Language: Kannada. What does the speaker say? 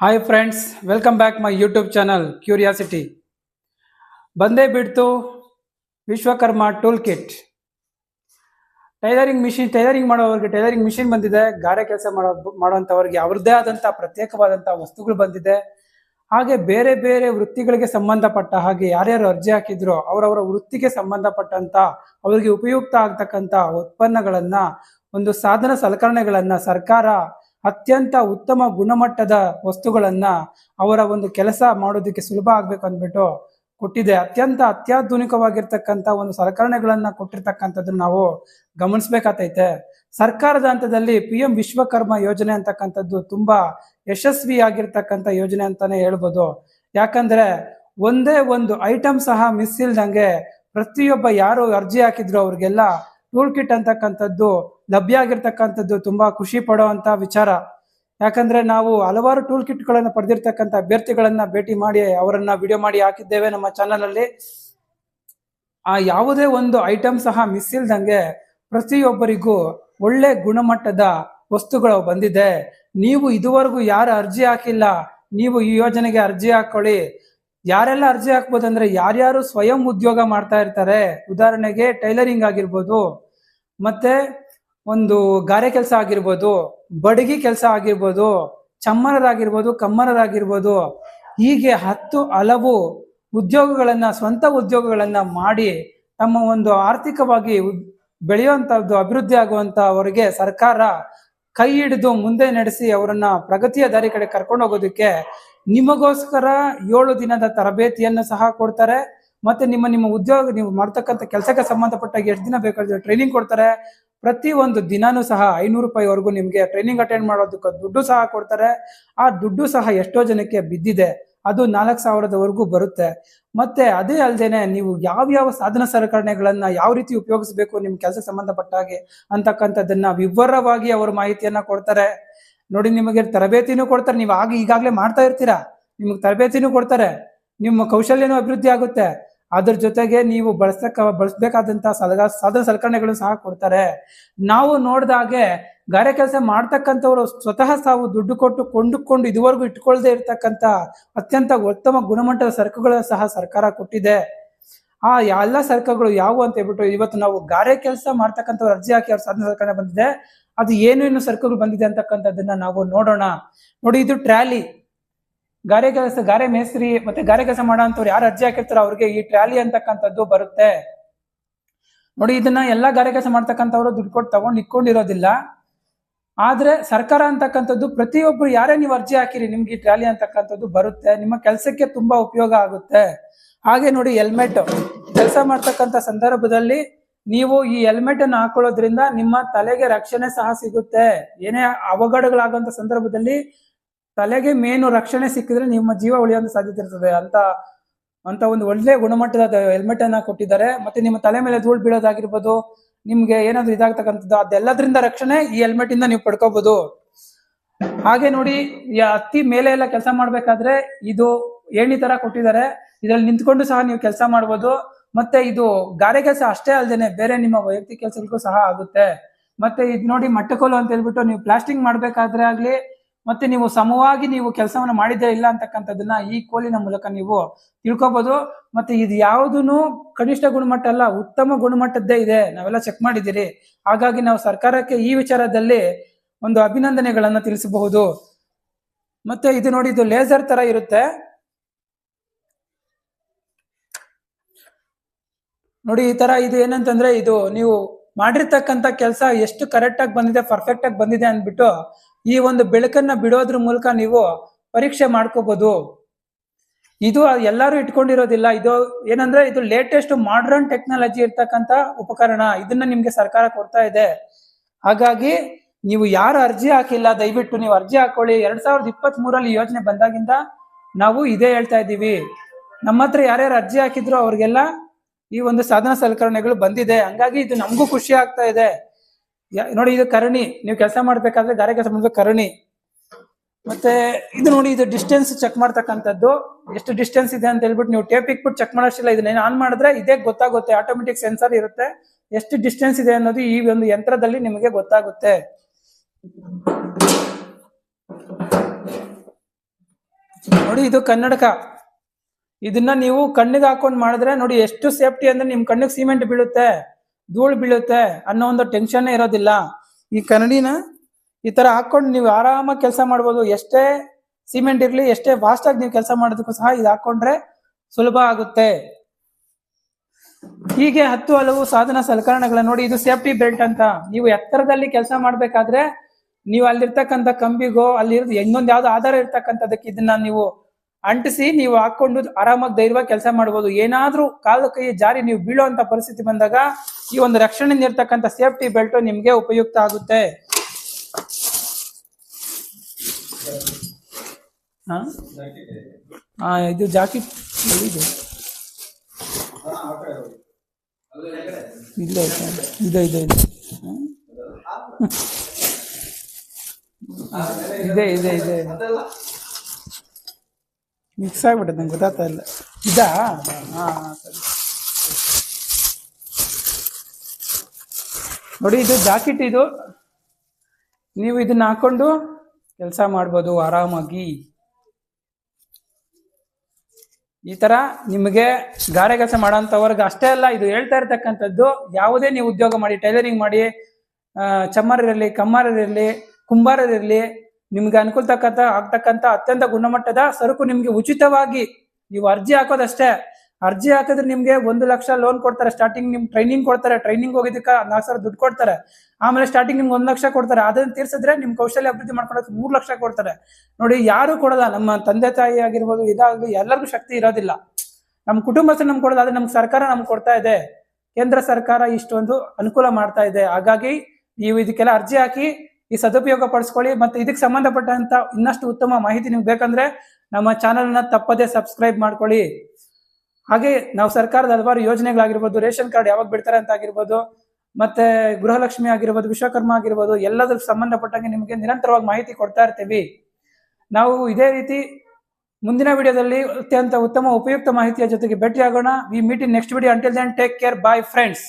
Hi friends welcome back my YouTube channel curiosity ಬಂದೇ ಬಿಡ್ತು Vishwakarma tool kit tailoring machine tailoring ಮಾಡೋವ್ರಿಗೆ tailoring machine ಬಂದಿದೆ. ಗಾರೆ ಕೆಲಸ ಮಾಡೋ, ಮಾಡುವಂಥವ್ರಿಗೆ ಅವ್ರದ್ದೇ ಆದಂಥ, ಪ್ರತ್ಯೇಕವಾದಂಥ ವಸ್ತುಗಳು ಬಂದಿದೆ. ಹಾಗೆ ಬೇರೆ ಬೇರೆ ವೃತ್ತಿಗಳಿಗೆ ಸಂಬಂಧಪಟ್ಟ ಹಾಗೆ ಯಾರ್ಯಾರು ಅರ್ಜಿ ಹಾಕಿದ್ರೋ ಅವರವರ ವೃತ್ತಿಗೆ ಸಂಬಂಧಪಟ್ಟಂತ ಅವರಿಗೆ ಉಪಯುಕ್ತ ಆಗ್ತಕ್ಕಂಥ ಉತ್ಪನ್ನಗಳನ್ನು, ಒಂದು ಸಾಧನ ಸಲಕರಣೆಗಳನ್ನು ಸರ್ಕಾರ ಅತ್ಯಂತ ಉತ್ತಮ ಗುಣಮಟ್ಟದ ವಸ್ತುಗಳನ್ನ ಅವರ ಒಂದು ಕೆಲಸ ಮಾಡೋದಕ್ಕೆ ಸುಲಭ ಆಗ್ಬೇಕು ಅಂದ್ಬಿಟ್ಟು ಕೊಟ್ಟಿದೆ. ಅತ್ಯಂತ ಅತ್ಯಾಧುನಿಕವಾಗಿರ್ತಕ್ಕಂಥ ಒಂದು ಸಲಕರಣೆಗಳನ್ನ ಕೊಟ್ಟಿರ್ತಕ್ಕಂಥದ್ದು ನಾವು ಗಮನಿಸ್ಬೇಕಾತೈತೆ. ಸರ್ಕಾರದ ಹಂತದಲ್ಲಿ ಪಿ ಎಂ ವಿಶ್ವಕರ್ಮ ಯೋಜನೆ ಅಂತಕ್ಕಂಥದ್ದು ತುಂಬಾ ಯಶಸ್ವಿಯಾಗಿರ್ತಕ್ಕಂಥ ಯೋಜನೆ ಅಂತಾನೆ ಹೇಳ್ಬೋದು. ಯಾಕಂದ್ರೆ ಒಂದೇ ಒಂದು ಐಟಮ್ ಸಹ ಮಿಸ್ ಇಲ್ದಂಗೆ ಪ್ರತಿಯೊಬ್ಬ ಯಾರು ಅರ್ಜಿ ಹಾಕಿದ್ರು ಅವ್ರಿಗೆಲ್ಲ ಟೂಲ್ ಕಿಟ್ ಅಂತಕ್ಕಂಥದ್ದು ಲಭ್ಯ ಆಗಿರ್ತಕ್ಕಂಥದ್ದು ತುಂಬಾ ಖುಷಿ ಪಡುವಂತ ವಿಚಾರ. ಯಾಕಂದ್ರೆ ನಾವು ಹಲವಾರು ಟೂಲ್ ಕಿಟ್ ಗಳನ್ನ ಪಡೆದಿರ್ತಕ್ಕಂಥ ಅಭ್ಯರ್ಥಿಗಳನ್ನ ಭೇಟಿ ಮಾಡಿ ಅವರನ್ನ ವಿಡಿಯೋ ಮಾಡಿ ಹಾಕಿದ್ದೇವೆ ನಮ್ಮ ಚಾನಲ್ ಅಲ್ಲಿ. ಆ ಯಾವುದೇ ಒಂದು ಐಟಮ್ ಸಹ ಮಿಸ್ ಇಲ್ದಂಗೆ ಪ್ರತಿಯೊಬ್ಬರಿಗೂ ಒಳ್ಳೆ ಗುಣಮಟ್ಟದ ವಸ್ತುಗಳು ಬಂದಿದೆ. ನೀವು ಇದುವರೆಗೂ ಯಾರು ಅರ್ಜಿ ಹಾಕಿಲ್ಲ, ನೀವು ಈ ಯೋಜನೆಗೆ ಅರ್ಜಿ ಹಾಕೊಳ್ಳಿ ಯಾರೆಲ್ಲ ಅರ್ಜಿ ಹಾಕ್ಬೋದು ಅಂದ್ರೆ ಯಾರ್ಯಾರು ಸ್ವಯಂ ಉದ್ಯೋಗ ಮಾಡ್ತಾ ಇರ್ತಾರೆ, ಉದಾಹರಣೆಗೆ ಟೈಲರಿಂಗ್ ಆಗಿರ್ಬೋದು, ಮತ್ತೆ ಒಂದು ಗಾರೆ ಕೆಲಸ ಆಗಿರ್ಬೋದು, ಬಡಗಿ ಕೆಲಸ ಆಗಿರ್ಬೋದು ಚಮ್ಮರರಾಗಿರ್ಬೋದು ಕಮ್ಮರರಾಗಿರ್ಬೋದು ಹೀಗೆ ಹತ್ತು ಹಲವು ಉದ್ಯೋಗಗಳನ್ನ, ಸ್ವಂತ ಉದ್ಯೋಗಗಳನ್ನ ಮಾಡಿ ತಮ್ಮ ಒಂದು ಆರ್ಥಿಕವಾಗಿ ಬೆಳೆಯುವಂತಹದ್ದು, ಅಭಿವೃದ್ಧಿ ಆಗುವಂತ ಅವರಿಗೆ ಸರ್ಕಾರ ಕೈ ಹಿಡಿದು ಮುಂದೆ ನಡೆಸಿ ಅವರನ್ನ ಪ್ರಗತಿಯ ದಾರಿ ಕಡೆ ಕರ್ಕೊಂಡು ಹೋಗೋದಕ್ಕೆ ನಿಮಗೋಸ್ಕರ ಏಳು ದಿನದ ತರಬೇತಿಯನ್ನು ಸಹ ಕೊಡ್ತಾರೆ. ಮತ್ತೆ ನಿಮ್ಮ ನಿಮ್ಮ ಉದ್ಯೋಗ, ನೀವು ಮಾಡ್ತಕ್ಕಂಥ ಕೆಲಸಕ್ಕೆ ಸಂಬಂಧಪಟ್ಟಾಗಿ ಎಷ್ಟು ದಿನ ಬೇಕಾದ್ರೆ ಟ್ರೈನಿಂಗ್ ಕೊಡ್ತಾರೆ. ಪ್ರತಿ ಒಂದು ದಿನಾನೂ ಸಹ ಐನೂರು ರೂಪಾಯಿವರೆಗೂ ನಿಮಗೆ ಟ್ರೈನಿಂಗ್ ಅಟೆಂಡ್ ಮಾಡೋದಕ್ಕೆ ದುಡ್ಡು ಸಹ ಕೊಡ್ತಾರೆ. ಆ ದುಡ್ಡು ಸಹ ಎಷ್ಟೋ ಜನಕ್ಕೆ ಬಿದ್ದಿದೆ. ಅದು ನಾಲ್ಕು ಸಾವಿರದವರೆಗೂ ಬರುತ್ತೆ. ಮತ್ತೆ ಅದೇ ಅಲ್ಲದೇನೆ ನೀವು ಯಾವ್ಯಾವ ಸಾಧನ ಸಲಕರಣೆಗಳನ್ನ ಯಾವ ರೀತಿ ಉಪಯೋಗಿಸಬೇಕು ನಿಮ್ಮ ಕೆಲಸಕ್ಕೆ ಸಂಬಂಧಪಟ್ಟ ಹಾಗೆ ಅಂತಕ್ಕಂಥದ್ದನ್ನ ವಿವರವಾಗಿ ಅವರು ಮಾಹಿತಿಯನ್ನ ಕೊಡ್ತಾರೆ. ನೋಡಿ, ನಿಮಗೆ ತರಬೇತಿನೂ ಕೊಡ್ತಾರೆ. ನೀವು ಆಗ ಈಗಾಗಲೇ ಮಾಡ್ತಾ ಇರ್ತೀರಾ? ನಿಮಗೆ ತರಬೇತಿನೂ ಕೊಡ್ತಾರೆ. ನಿಮ್ಮ ಕೌಶಲ್ಯನೂ ಅಭಿವೃದ್ಧಿ ಆಗುತ್ತೆ. ಅದ್ರ ಜೊತೆಗೆ ನೀವು ಬಳಸಕ್ಕ ಬಳಸಬೇಕಾದಂತಹ ಸಲಗ, ಸಾಧನ ಸಲಕರಣೆಗಳು ಸಹ ಕೊಡ್ತಾರೆ. ನಾವು ನೋಡಿದಾಗೆ ಗಾರೆ ಕೆಲಸ ಮಾಡ್ತಕ್ಕಂಥವ್ರು ಸ್ವತಃ ತಾವು ದುಡ್ಡು ಕೊಟ್ಟು ಕೊಂಡುಕೊಂಡು ಇದುವರೆಗೂ ಇಟ್ಕೊಳ್ಳದೆ ಇರತಕ್ಕಂತ ಅತ್ಯಂತ ಉತ್ತಮ ಗುಣಮಟ್ಟದ ಸರಕುಗಳ ಸಹ ಸರ್ಕಾರ ಕೊಟ್ಟಿದೆ. ಆ ಎಲ್ಲ ಸರಕುಗಳು ಯಾವುವು ಅಂತ ಹೇಳ್ಬಿಟ್ಟು ಇವತ್ತು ನಾವು ಗಾರೆ ಕೆಲಸ ಮಾಡ್ತಕ್ಕಂಥವ್ರು ಅರ್ಜಿ ಹಾಕಿ ಅವ್ರ ಸಾಧನ ಸಲಕರಣೆ ಬಂದಿದೆ. ಅದು ಏನೇನು ಸರ್ಕಲ್ ಬಂದಿದೆ ಅಂತಕ್ಕಂಥದ್ದನ್ನ ನಾವು ನೋಡೋಣ. ನೋಡಿ, ಇದು ಟ್ರಾಲಿ. ಗಾರೆ ಕೆಲಸ, ಗಾರೆ ಮೇಸ್ತ್ರಿ ಮತ್ತೆ ಗಾರೆ ಕೆಲಸ ಮಾಡೋಂಥವ್ರು ಯಾರು ಅರ್ಜಿ ಹಾಕಿರ್ತಾರೋ ಅವ್ರಿಗೆ ಈ ಟ್ರಾಲಿ ಅಂತಕ್ಕಂಥದ್ದು ಬರುತ್ತೆ. ನೋಡಿ, ಇದನ್ನ ಎಲ್ಲಾ ಗಾರೆ ಕೆಲಸ ಮಾಡ್ತಕ್ಕಂಥವ್ರು ದುಡ್ಡು ಕೊಟ್ಟು ತಗೊಂಡು ಇಟ್ಕೊಂಡಿರೋದಿಲ್ಲ. ಆದ್ರೆ ಸರ್ಕಾರ ಅಂತಕ್ಕಂಥದ್ದು ಪ್ರತಿಯೊಬ್ಬರು ಯಾರೇ ನೀವು ಅರ್ಜಿ ಹಾಕಿರಿ, ನಿಮ್ಗೆ ಈ ಟ್ರಾಲಿ ಅಂತಕ್ಕಂಥದ್ದು ಬರುತ್ತೆ. ನಿಮ್ಮ ಕೆಲಸಕ್ಕೆ ತುಂಬಾ ಉಪಯೋಗ ಆಗುತ್ತೆ. ಹಾಗೆ ನೋಡಿ, ಹೆಲ್ಮೆಟ್. ಕೆಲಸ ಮಾಡ್ತಕ್ಕಂಥ ಸಂದರ್ಭದಲ್ಲಿ ನೀವು ಈ ಹೆಲ್ಮೆಟ್ ಅನ್ನು ಹಾಕೊಳ್ಳೋದ್ರಿಂದ ನಿಮ್ಮ ತಲೆಗೆ ರಕ್ಷಣೆ ಸಹ ಸಿಗುತ್ತೆ. ಏನೇ ಅವಘಡಗಳಾಗುವಂತ ಸಂದರ್ಭದಲ್ಲಿ ತಲೆಗೆ ಮೇನು ರಕ್ಷಣೆ ಸಿಕ್ಕಿದ್ರೆ ನಿಮ್ಮ ಜೀವ ಉಳಿಯುವಂತ ಸಾಧ್ಯತೆ ಇರ್ತದೆ. ಅಂತ ಅಂತ ಒಂದು ಒಳ್ಳೆ ಗುಣಮಟ್ಟದ ಹೆಲ್ಮೆಟ್ ಅನ್ನ ಕೊಟ್ಟಿದ್ದಾರೆ. ಮತ್ತೆ ನಿಮ್ಮ ತಲೆ ಮೇಲೆ ಧೂಳು ಬೀಳೋದಾಗಿರ್ಬೋದು, ನಿಮ್ಗೆ ಏನಾದ್ರು ಇದಾಗ್ತಕ್ಕಂಥದ್ದು, ಅದೆಲ್ಲದ್ರಿಂದ ರಕ್ಷಣೆ ಈ ಹೆಲ್ಮೆಟ್ ಇಂದ ನೀವು ಪಡ್ಕೋಬಹುದು ಹಾಗೆ ನೋಡಿ ಅತ್ತಿ ಮೇಲೆ ಎಲ್ಲ ಕೆಲಸ ಮಾಡ್ಬೇಕಾದ್ರೆ ಇದು ಏಣಿ ತರ ಕೊಟ್ಟಿದ್ದಾರೆ. ಇದ್ರಲ್ಲಿ ನಿಂತ್ಕೊಂಡು ಸಹ ನೀವು ಕೆಲಸ ಮಾಡ್ಬೋದು. ಮತ್ತೆ ಇದು ಗಾರೆ ಕೆಲಸ ಅಷ್ಟೇ ಅಲ್ಲದೇನೆ ಬೇರೆ ನಿಮ್ಮ ವೈಯಕ್ತಿಕ ಕೆಲಸಗಳಿಗೂ ಸಹ ಆಗುತ್ತೆ. ಮತ್ತೆ ಇದು ನೋಡಿ ಮಟ್ಟಕೋಲು ಅಂತ ಹೇಳ್ಬಿಟ್ಟು ನೀವು ಪ್ಲಾಸ್ಟಿಂಗ್ ಮಾಡ್ಬೇಕಾದ್ರೆ ಆಗ್ಲಿ, ಮತ್ತೆ ನೀವು ಸಮವಾಗಿ ನೀವು ಕೆಲಸವನ್ನು ಮಾಡಿದ್ದೇ ಇಲ್ಲ ಅಂತಕ್ಕಂಥದ್ದನ್ನ ಈ ಕೋಲಿನ ಮೂಲಕ ನೀವು ತಿಳ್ಕೊಬಹುದು ಮತ್ತೆ ಇದು ಯಾವುದೂ ಕನಿಷ್ಠ ಗುಣಮಟ್ಟ ಅಲ್ಲ, ಉತ್ತಮ ಗುಣಮಟ್ಟದ್ದೇ ಇದೆ. ನಾವೆಲ್ಲ ಚೆಕ್ ಮಾಡಿದ್ದೀರಿ. ಹಾಗಾಗಿ ನಾವು ಸರ್ಕಾರಕ್ಕೆ ಈ ವಿಚಾರದಲ್ಲಿ ಒಂದು ಅಭಿನಂದನೆಗಳನ್ನ ತಿಳಿಸಬಹುದು. ಮತ್ತೆ ಇದು ನೋಡಿ ಇದು ಲೇಸರ್ ತರ ಇರುತ್ತೆ. ನೋಡಿ, ಈ ತರ ಇದು ಏನಂತಂದ್ರೆ, ಇದು ನೀವು ಮಾಡಿರ್ತಕ್ಕಂಥ ಕೆಲಸ ಎಷ್ಟು ಕರೆಕ್ಟ್ ಆಗಿ ಬಂದಿದೆ ಪರ್ಫೆಕ್ಟ್ ಆಗಿ ಬಂದಿದೆ ಅಂದ್ಬಿಟ್ಟು, ಈ ಒಂದು ಬೆಳಕನ್ನ ಬಿಡೋದ್ರ ಮೂಲಕ ನೀವು ಪರೀಕ್ಷೆ ಮಾಡ್ಕೋಬಹುದು ಇದು ಎಲ್ಲರೂ ಇಟ್ಕೊಂಡಿರೋದಿಲ್ಲ. ಇದು ಏನಂದ್ರೆ, ಇದು ಲೇಟೆಸ್ಟ್ ಮಾಡರ್ನ್ ಟೆಕ್ನಾಲಜಿ ಇರ್ತಕ್ಕಂಥ ಉಪಕರಣ. ಇದನ್ನ ನಿಮ್ಗೆ ಸರ್ಕಾರ ಕೊಡ್ತಾ ಇದೆ. ಹಾಗಾಗಿ, ನೀವು ಯಾರು ಅರ್ಜಿ ಹಾಕಿಲ್ಲ, ದಯವಿಟ್ಟು ನೀವು ಅರ್ಜಿ ಹಾಕೊಳ್ಳಿ. ಎರಡ್ ಸಾವಿರದ ಇಪ್ಪತ್ತ್ ಮೂರಲ್ಲಿ ಯೋಜನೆ ಬಂದಾಗಿಂದ ನಾವು ಇದೇ ಹೇಳ್ತಾ ಇದ್ದೀವಿ. ನಮ್ಮ ಹತ್ರ ಯಾರ್ಯಾರು ಅರ್ಜಿ ಹಾಕಿದ್ರು ಅವ್ರಿಗೆಲ್ಲ ಈ ಒಂದು ಸಾಧನ ಸಲಕರಣೆಗಳು ಬಂದಿದೆ. ಹಂಗಾಗಿ ಇದು ನಮಗೂ ಖುಷಿ ಆಗ್ತಾ ಇದೆ. ನೋಡಿ ಇದು ಕರಣಿ. ನೀವು ಕೆಲಸ ಮಾಡ್ಬೇಕಾದ್ರೆ ಗಾರೆ ಕೆಲಸ ಮಾಡ್ಬೇಕು ಕರಣಿ. ಮತ್ತೆ ಇದು ನೋಡಿ, ಇದು ಡಿಸ್ಟೆನ್ಸ್ ಚೆಕ್ ಮಾಡ್ತಕ್ಕಂಥದ್ದು. ಎಷ್ಟು ಡಿಸ್ಟೆನ್ಸ್ ಇದೆ ಅಂತ ಹೇಳ್ಬಿಟ್ಟು ನೀವು ಟೇಪ್ ಇಕ್ಬಿಟ್ಟು ಚೆಕ್ ಮಾಡೋಷ್ಟಿಲ್ಲ. ಇದನ್ನ ಆನ್ ಮಾಡಿದ್ರೆ ಇದೇ ಗೊತ್ತಾಗುತ್ತೆ. ಆಟೋಮೆಟಿಕ್ ಸೆನ್ಸರ್ ಇರುತ್ತೆ. ಎಷ್ಟು ಡಿಸ್ಟೆನ್ಸ್ ಇದೆ ಅನ್ನೋದು ಈ ಒಂದು ಯಂತ್ರದಲ್ಲಿ ನಿಮಗೆ ಗೊತ್ತಾಗುತ್ತೆ. ನೋಡಿ, ಇದು ಕನ್ನಡಕ. ಇದನ್ನ ನೀವು ಕಣ್ಣಿಗೆ ಹಾಕೊಂಡು ಮಾಡಿದ್ರೆ ನೋಡಿ ಎಷ್ಟು ಸೇಫ್ಟಿ ಅಂದ್ರೆ ನಿಮ್ ಕಣ್ಣಿಗೆ ಸಿಮೆಂಟ್ ಬೀಳುತ್ತೆ, ಧೂಳು ಬೀಳುತ್ತೆ ಅನ್ನೋ ಒಂದು ಟೆನ್ಷನ್ ಇರೋದಿಲ್ಲ. ಈ ಕನ್ನಡಿನ ಈ ತರ ಹಾಕೊಂಡು ನೀವು ಆರಾಮಾಗಿ ಕೆಲಸ ಮಾಡ್ಬೋದು. ಎಷ್ಟೇ ಸಿಮೆಂಟ್ ಇರ್ಲಿ, ಎಷ್ಟೇ ಫಾಸ್ಟ್ ಆಗಿ ನೀವು ಕೆಲಸ ಮಾಡೋದಕ್ಕೂ ಸಹ ಇದು ಹಾಕೊಂಡ್ರೆ ಸುಲಭ ಆಗುತ್ತೆ. ಹೀಗೆ ಹತ್ತು ಹಲವು ಸಾಧನ ಸಲಕರಣೆಗಳ ನೋಡಿ, ಇದು ಸೇಫ್ಟಿ ಬೆಲ್ಟ್ ಅಂತ. ನೀವು ಎತ್ತರದಲ್ಲಿ ಕೆಲಸ ಮಾಡ್ಬೇಕಾದ್ರೆ ನೀವು ಅಲ್ಲಿರ್ತಕ್ಕಂಥ ಕಂಬಿಗೋ ಅಲ್ಲಿ ಇನ್ನೊಂದು ಯಾವ್ದು ಆಧಾರ ಇರ್ತಕ್ಕಂಥದಕ್ಕೆ ಇದನ್ನ ನೀವು ಅಂಟಿಸಿ ನೀವು ಹಾಕೊಂಡು ಆರಾಮಾಗಿ ಧೈರ್ಯವಾಗಿ ಕೆಲಸ ಮಾಡ್ಬೋದು. ಏನಾದ್ರೂ ಕಾಲು ಕೈ ಜಾರಿ ನೀವು ಬೀಳುವಂತ ಪರಿಸ್ಥಿತಿ ಬಂದಾಗ ಈ ಒಂದು ರಕ್ಷಣೆಯಿಂದ ಇರ್ತಕ್ಕಂಥ ಸೇಫ್ಟಿ ಬೆಲ್ಟ್ ನಿಮ್ಗೆ ಉಪಯುಕ್ತ ಆಗುತ್ತೆ. ಹಾ? ಇದು ಜಾಕಿ ಇದೆ. ಇಲ್ಲ ಇದೆ ಇದೆ ಇದೆ. ಇದೆ ಇದೆ ಇದೆ. ಮಿಕ್ಸ್ ಆಗಿಬಿಟ್ಟೆ ನಂಗೆ ಗೊತ್ತಾಗ್ತಾ ಇಲ್ಲ. ಇದಾ? ಸರಿ. ನೋಡಿ ಇದು ಜಾಕೆಟ್ ಇದು. ನೀವು ಇದನ್ನ ಹಾಕೊಂಡು ಕೆಲಸ ಮಾಡ್ಬೋದು ಆರಾಮಾಗಿ. ಈ ತರ ನಿಮಗೆ ಗಾರೆ ಕೆಲಸ ಮಾಡೋಂಥವ್ರಿಗೆ ಅಷ್ಟೇ ಅಲ್ಲ ಇದು ಹೇಳ್ತಾ ಇರ್ತಕ್ಕಂಥದ್ದು ಯಾವುದೇ ನೀವು ಉದ್ಯೋಗ ಮಾಡಿ ಟೈಲರಿಂಗ್ ಮಾಡಿ ಆ, ಚಮ್ಮರರಿರಲಿ ಕಮ್ಮಾರರಿರಲಿ ಕುಂಬಾರರಿರಲಿ ನಿಮ್ಗೆ ಅನುಕೂಲ ತಕ್ಕಂತ ಆಗ್ತಕ್ಕಂಥ ಅತ್ಯಂತ ಗುಣಮಟ್ಟದ ಸರಕು ನಿಮ್ಗೆ ಉಚಿತವಾಗಿ ನೀವು ಅರ್ಜಿ ಹಾಕೋದಷ್ಟೇ. ಅರ್ಜಿ ಹಾಕಿದ್ರೆ ನಿಮ್ಗೆ ಒಂದು ಲಕ್ಷ ಲೋನ್ ಕೊಡ್ತಾರೆ. ಸ್ಟಾರ್ಟಿಂಗ್ ನಿಮ್ ಟ್ರೈನಿಂಗ್ ಕೊಡ್ತಾರೆ. ಟ್ರೈನಿಂಗ್ ಹೋಗಿದ್ದಕ್ಕೆ ನಾಲ್ಕು ಸಾವಿರ ದುಡ್ಡು ಕೊಡ್ತಾರೆ. ಆಮೇಲೆ ಸ್ಟಾರ್ಟಿಂಗ್ ನಿಮ್ಗೆ ಒಂದು ಲಕ್ಷ ಕೊಡ್ತಾರೆ. ಅದನ್ನ ತೀರ್ಸಿದ್ರೆ ನಿಮ್ ಕೌಶಲ್ಯ ಅಭಿವೃದ್ಧಿ ಮಾಡ್ಕೊಳಕ್ಕೆ ಮೂರು ಲಕ್ಷ ಕೊಡ್ತಾರೆ. ನೋಡಿ, ಯಾರು ಕೊಡಲ್ಲ. ನಮ್ಮ ತಂದೆ ತಾಯಿ ಆಗಿರ್ಬೋದು, ಇದಾಗಲಿ ಎಲ್ಲರಿಗೂ ಶಕ್ತಿ ಇರೋದಿಲ್ಲ. ನಮ್ಮ ಕುಟುಂಬಸ್ಥರು ನಮ್ಗೆ ಕೊಡೋದು ಆದ್ರೆ ನಮ್ಗೆ ಸರ್ಕಾರ ನಮ್ಗೆ ಕೊಡ್ತಾ ಇದೆ. ಕೇಂದ್ರ ಸರ್ಕಾರ ಇಷ್ಟೊಂದು ಅನುಕೂಲ ಮಾಡ್ತಾ ಇದೆ. ಹಾಗಾಗಿ ನೀವು ಇದಕ್ಕೆಲ್ಲ ಅರ್ಜಿ ಹಾಕಿ ಈ ಸದುಪಯೋಗ ಪಡಿಸ್ಕೊಳ್ಳಿ ಮತ್ತೆ ಇದಕ್ಕೆ ಸಂಬಂಧಪಟ್ಟಂತ ಇನ್ನಷ್ಟು ಉತ್ತಮ ಮಾಹಿತಿ ನಿಮ್ಗೆ ಬೇಕಂದ್ರೆ ನಮ್ಮ ಚಾನಲ್ನ ತಪ್ಪದೇ ಸಬ್ಸ್ಕ್ರೈಬ್ ಮಾಡ್ಕೊಳ್ಳಿ. ಹಾಗೆ ನಾವು ಸರ್ಕಾರದ ಹಲವಾರು ಯೋಜನೆಗಳಾಗಿರ್ಬೋದು, ರೇಷನ್ ಕಾರ್ಡ್ ಯಾವಾಗ ಬಿಡ್ತಾರೆ ಅಂತ ಆಗಿರ್ಬೋದು, ಮತ್ತೆ ಗೃಹಲಕ್ಷ್ಮಿ ಆಗಿರ್ಬೋದು, ವಿಶ್ವಕರ್ಮ ಆಗಿರ್ಬೋದು, ಎಲ್ಲದಕ್ಕೆ ಸಂಬಂಧಪಟ್ಟಂಗೆ ನಿಮಗೆ ನಿರಂತರವಾಗಿ ಮಾಹಿತಿ ಕೊಡ್ತಾ ಇರ್ತೀವಿ. ನಾವು ಇದೇ ರೀತಿ ಮುಂದಿನ ವಿಡಿಯೋದಲ್ಲಿ ಅತ್ಯಂತ ಉತ್ತಮ ಉಪಯುಕ್ತ ಮಾಹಿತಿಯ ಜೊತೆಗೆ ಭೇಟಿಯಾಗೋಣ. We meet in next video until then take care bye friends